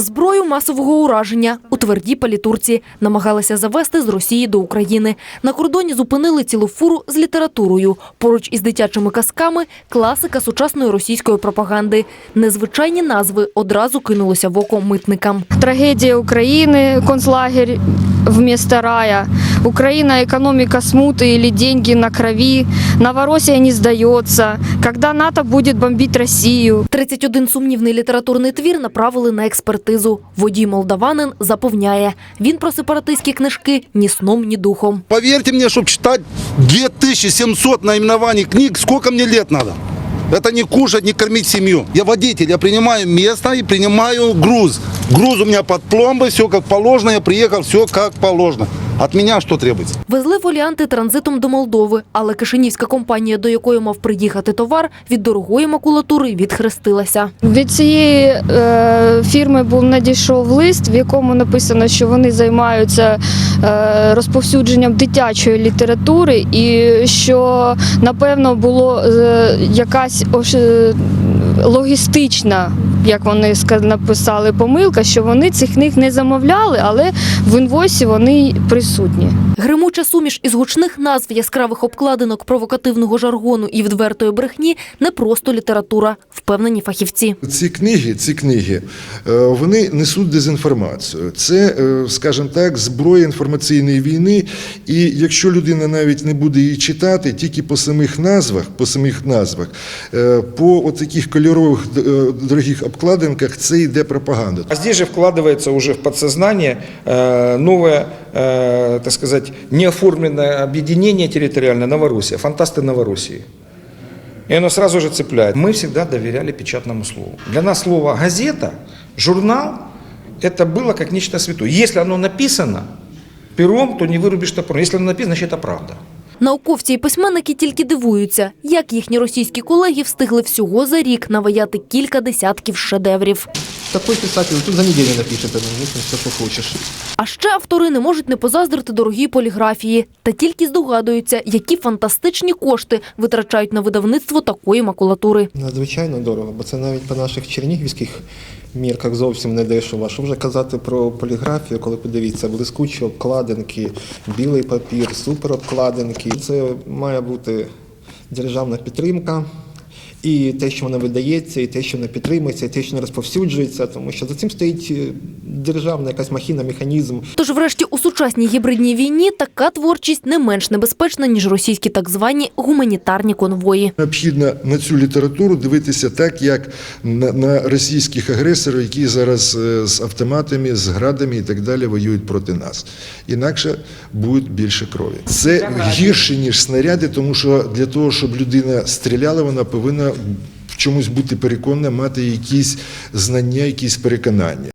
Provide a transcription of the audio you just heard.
Зброю масового ураження у твердій палітурці намагалися завести з Росії до України. На кордоні зупинили цілу фуру з літературою. Поруч із дитячими казками класика сучасної російської пропаганди. Незвичайні назви одразу кинулося в око митникам. Трагедія України, концлагерь вместо рая. Украина экономика смуты или деньги на крови. Новороссия не сдается. Когда НАТО будет бомбить Россию? 31 сумнівний літературний твір направили на експертизу. Водій молдаванин запевняє, він про сепаратистські книжки ні сном, ні духом. Поверьте мне, чтобы читать 2700 наименований книг, сколько мне лет надо? Это не кушать, не кормить семью. Я водитель, я принимаю место и принимаю груз. Груз у меня под пломбой, все как положено, я приехал, все как положено. От меня что требуется? Везли фоліанти транзитом до Молдови, але кишинівська компанія, до якої мав приїхати товар, від дорогої макулатури відхрестилася. Від цієї е, фірми був надійшов лист, в якому написано, що вони займаються е, розповсюдженням дитячої літератури, і що напевно було е, якась е, логістична, як вони написали, помилка, що вони цих книг не замовляли, але в інвойсі вони присутні. Гримуча суміш із гучних назв яскравих обкладинок провокативного жаргону і відвертої брехні не просто література, впевнені фахівці. Ці книги, ці книги, е, вони несуть дезінформацію. Це, е, скажімо так, зброя інформаційної війни. І якщо людина навіть не буде її читати, тільки по самих назвах, по самих назвах, е, по таких кольорових дорогих обкладинках, це йде пропаганда. А здесь же вкладывается уже в подсознание э, новое, э, так сказать, неоформленное объединение территориальное Новороссия, фантасты Новороссии. И оно сразу же цепляет. Мы всегда доверяли печатному слову. Для нас слово «газета», «журнал» – это было как нечто святое. Если оно написано пером, то не вырубишь топором. Если оно написано, значит это правда. Науковці і письменники тільки дивуються, як їхні російські колеги встигли всього за рік наваяти кілька десятків шедеврів. Такой писатель тут за неделю напишет, все, что хочешь. А ще автори не можуть не позаздрити дорогій поліграфії та тільки здогадуються, які фантастичні кошти витрачають на видавництво такої макулатури. Надзвичайно дорого, бо це навіть по наших чернігівських мірках зовсім не дешево. Що вже казати про поліграфію, коли подивіться, блискучі обкладинки, білий папір, суперобкладинки. Це має бути державна підтримка. І те, що вона видається, і те, що вона підтримується, і те, що не розповсюджується, тому що за цим стоїть е, державна якась махіна, механізм. Тож, врешті, у сучасній гібридній війні така творчість не менш небезпечна, ніж російські так звані гуманітарні конвої. Необхідно на цю літературу дивитися так, як на, на російських агресорів, які зараз е, з автоматами, з градами і так далі воюють проти нас. Інакше буде більше крові. Це гірше ніж снаряди, тому що для того, щоб людина стріляла, вона повинна в чомусь бути переконаним, мати якісь знання, якісь переконання.